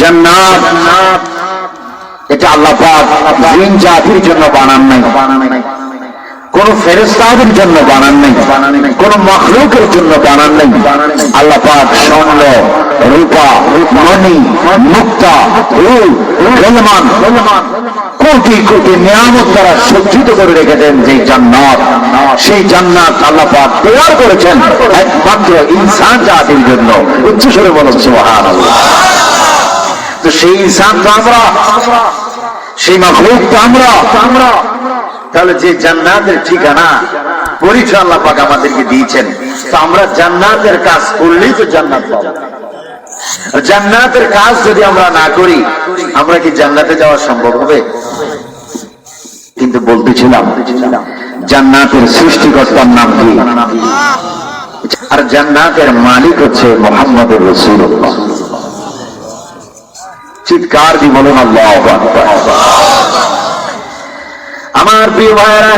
জান্নাত। এটা আল্লাহ পাক জিন জাতির জন্য বানান নাই। কোন ফেরেস্তাদের জন্য বানান নাই। কোন মখলুকের জন্য বানান নাই। আল্লাহ পাক স্বর্ণ, রূপা, মণি, মুক্তা কোটি কোটি নিয়ামত তারা সজ্জিত করে রেখেছেন যে জান্নাত। সেই জান্নাত আল্লাহ পাক তৈরি করেছেন একমাত্র ইনসান জাতির জন্য। উচ্চস্বরে বলো সুবহানাল্লাহ। তো সেই ইনসান তো আমরা, সেই মখলুক তো আমরা। আমরা তাহলে যে জান্নাতের ঠিকানা পরিচয় আল্লাহ পাক আমাদেরকে দিয়েছেন, তো আমরা জান্নাতের কাজ করলেই তো জান্নাত পাবো। জান্নাতের কাজ যদি আমরা না করি, আমরা কি জান্নাতে যাওয়া সম্ভব হবে? কিন্তু বলতেছিলাম, জান্নাতের সৃষ্টিকর্তার নাম কি? আর জান্নাতের মালিক হচ্ছে মোহাম্মদ রসুল্লাহ চিৎকার দি বলুন, আল্লাহ আমার প্রিয় ভাইয়েরা,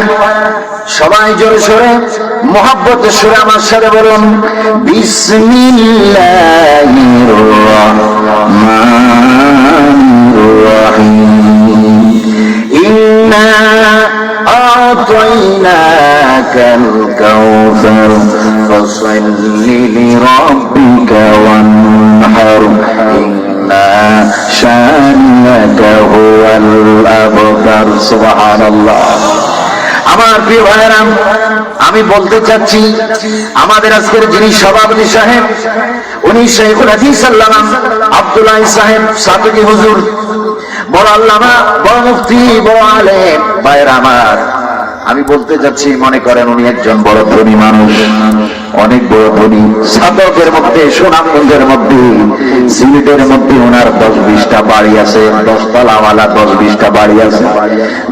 সবাই জোরে সরে, মোহাব্বত সুরে আমার সাথে বলুন কাউসার আমার প্রিয় ভাইয়েরাম আমি বলতে চাচ্ছি, আমাদের আজকের যিনি সভাপতি সাহেব, উনি শেখুল হাদিস আল্লাহ আব্দুল্লাহ সাহেব সাতকি হুজুর, বড় আল্লামা, বড় মুফতি, বড় আলেম, ভাইয়েরা আমি বলতে যাচ্ছি, মনে করেন উনি একজন বড় ধনী মানুষ, অনেক বড় ধনী। সাধকের মধ্যে, সুনামগঞ্জের মধ্যে, সিলেটের মধ্যে ওনার দশ বিশটা বাড়ি আছে দশ তলাওয়ালা দশ বিশটা বাড়ি আছে।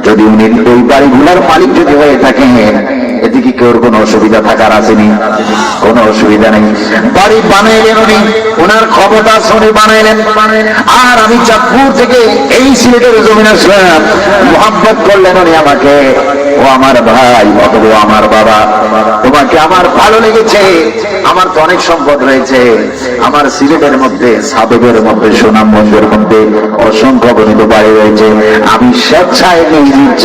যদি উনি ওই বাড়িগুলোর মালিক যদি হয়ে থাকেন এদিকে কেউ কোনো অসুবিধা থাকার আসেনি কোনো অসুবিধা নেই। বাড়ি বানাইলেন উনি ওনার ক্ষমতা শুনে বানাইলেন। আর আমি চাঁদপুর থেকে এই সিলেটের জমিন আসলাম মোহাম্মত করলেন উনি আমাকে। ও আমার ভাই অথবা আমার বাবা, তোমাকে আমার ভালো লেগেছে, আমার তো অনেক সম্পদ রয়েছে। আমার সিলেটের মধ্যে সাধকের মধ্যে সুনাম সুনামগঞ্জের মধ্যে অসংখ্য গণিত বাড়ি রয়েছে। আমি স্বেচ্ছায় নিজ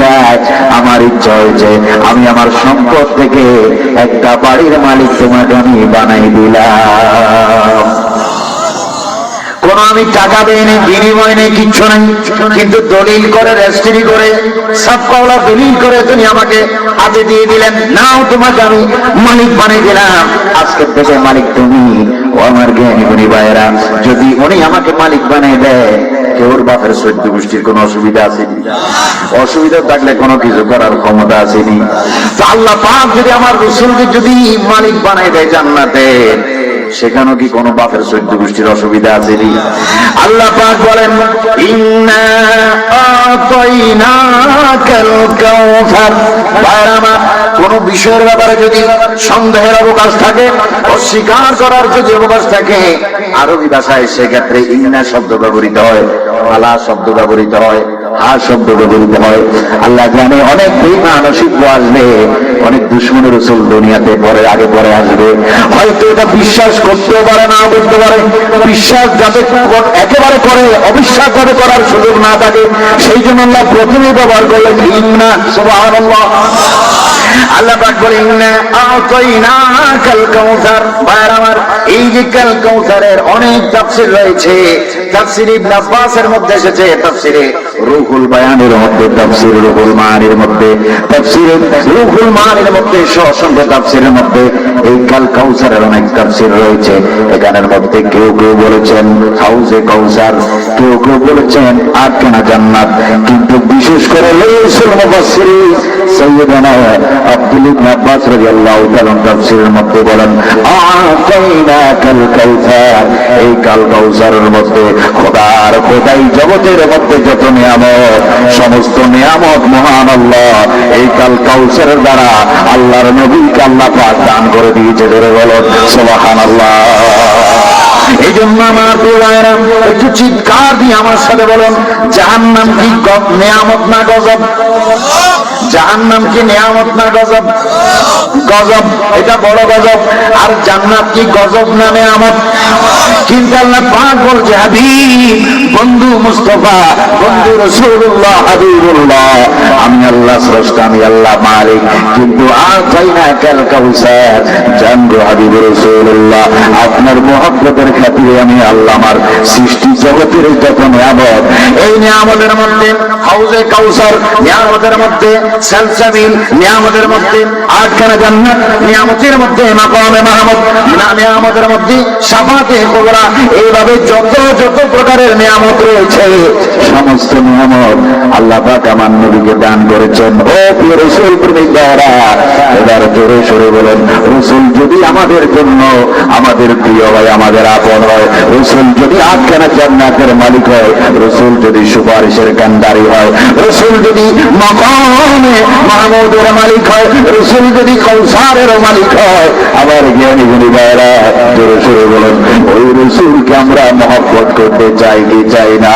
আমার ইচ্ছা হয়েছে, আমি আমার সম্পদ থেকে একটা বাড়ির মালিক তোমাকে আমি বানাই দিলাম। কোন আমি টাকা দেয়নি বিনিময় নেই, কিচ্ছু নাই। কিন্তু দলিল করে, রেজিস্ট্রি করে, সব কওলা দলিল করে তুমি আমাকে হাতে দিয়ে দিলেন। নাও, তোমাকে আমি মালিক বানিয়ে দিলাম। আজকের থেকে মালিক তুমি ও আমার জ্ঞানী গুণী ভাইয়েরা, যদি উনি আমাকে মালিক বানিয়ে দেয় কেউর বাপের সৈদ্য গোষ্ঠীর কোনো অসুবিধা আসেনি? অসুবিধা থাকলে কোনো কিছু করার ক্ষমতা আসেনি। আল্লাহ পাক যদি আমার রসুলকে যদি মালিক বানাই দেয় জান্নাতের সেখানেও কি কোনো বাপের চৈদ্য গোষ্ঠীর অসুবিধা আছে নি? আল্লাহ পাক বলেন কোন বিষয়ের ব্যাপারে যদি সন্দেহের অবকাশ থাকে, অস্বীকার করার যদি অবকাশ থাকে, আরবি ভাষায় সেক্ষেত্রে ইন্না শব্দ ব্যবহৃত হয়, আলা শব্দ ব্যবহৃত হয়, হা শব্দ ব্যবহৃত হয়। আল্লাহ জানে অনেক মানসিক আসবে। অনেক দুশ্মনের রসুল দুনিয়াতে পরে, আগে পরে আসবে। হয়তো এটা বিশ্বাস করতেও পারে না করতে পারে। বিশ্বাস যাতে একেবারে করে অবিশ্বাস যাতে করার সুযোগ না থাকে, সেই জন্য আল্লাহ প্রথমে ব্যবহার করলেন, ইন্না সুবহানাল্লাহ। আল্লাহ পাক বলে, ইন্না আতাইনাকাল কাউসার। ভাইয়ের আমার, এই যে কাল কাউসারের অনেক তাফসীর রয়েছে। রুহুল বায়ানের মধ্যে মধ্যে রুহুল মানির মধ্যে সহ অসংখ্য তাফসীরের মধ্যে এই কাল কাউসারের অনেক তাফসীর রয়েছে। এখানের মধ্যে কেউ কেউ বলেছেন, হাউজে কাউসার, কেউ কেউ বলেছেন আটখানা জান্নাত। কিন্তু বিশেষ করে আব্দুল ইবনে আব্বাস রাদিয়াল্লাহু তাআলা তাফসীরের মধ্যে বলেন, আতাইনাকাল কাউসার। এই কাল কাউসারের মধ্যে খোদার খোদাই জগতের মধ্যে যত নিয়ামত, সমস্ত নিয়ামত মহান আল্লাহ। এই কাল কাউসারের দ্বারা আল্লাহর নবীকে আল্লাহ পাক দান করে দিয়েছে ধরে বলো সুবহানাল্লাহ। এই জন্য আমার প্রিয় ভাইয়েরা, একটু চিৎকার দিয়ে আমার সাথে বলেন জাহান্নাম কি নেয়ামত না গজব? জাহান্নাম কি নেয়ামত না গজব? গজব, এটা বড় গজব। আর জান্নাত কি গজব না নেয়ামত? কিন্তু আল্লাহ পাক বলছে, হাবিব মুস্তফা, বন্ধু রসুল্লাহ হাবিবুল্লাহ, আমি আল্লাহ স্রষ্টা আমি আল্লাহ মালিক। কিন্তু আর চাই না কাল কাউসার। জানব হাবিব রসুল্লাহ আপনার মহব্বতের খাতিরে আমি আল্লাহ আমার সৃষ্টি জগতের যত নিয়ামত, এই নিয়ামতের মধ্যে, হাউজে কাউসার নিয়ামতের মধ্যে সালসাবিল নিয়ামতের মধ্যে আটখানা জান্নাত, নিয়ামতের মধ্যে মাকামে মাহমুদ নিয়ামতের মধ্যে সাফাতে এইভাবে যত যত প্রকারের নিয়ামত রয়েছে, সমস্ত নিয়ামত আল্লাহ পাক আমার নবীকে দান করেছেন। ও প্রিয় রসুল এবার জোরে সরে বলেন, রসুল যদি আমাদের জন্য, আমাদের প্রিয় হয় আমাদের আপন হয়, রসুল যদি আটখানা জান্নাতের মালিক হয়, রসুল যদি সুপারিশের কান্দারি হয়, রসুল যদি মকামে মাহমুদের মালিক হয়, রসুল যদি কৌসারের মালিক হয়। আবার জ্ঞানী গুণী ভাইরা জোরে সরে বলেন, ওই রসুলকে আমরা মহব্বত করতে চাই কি চাই না?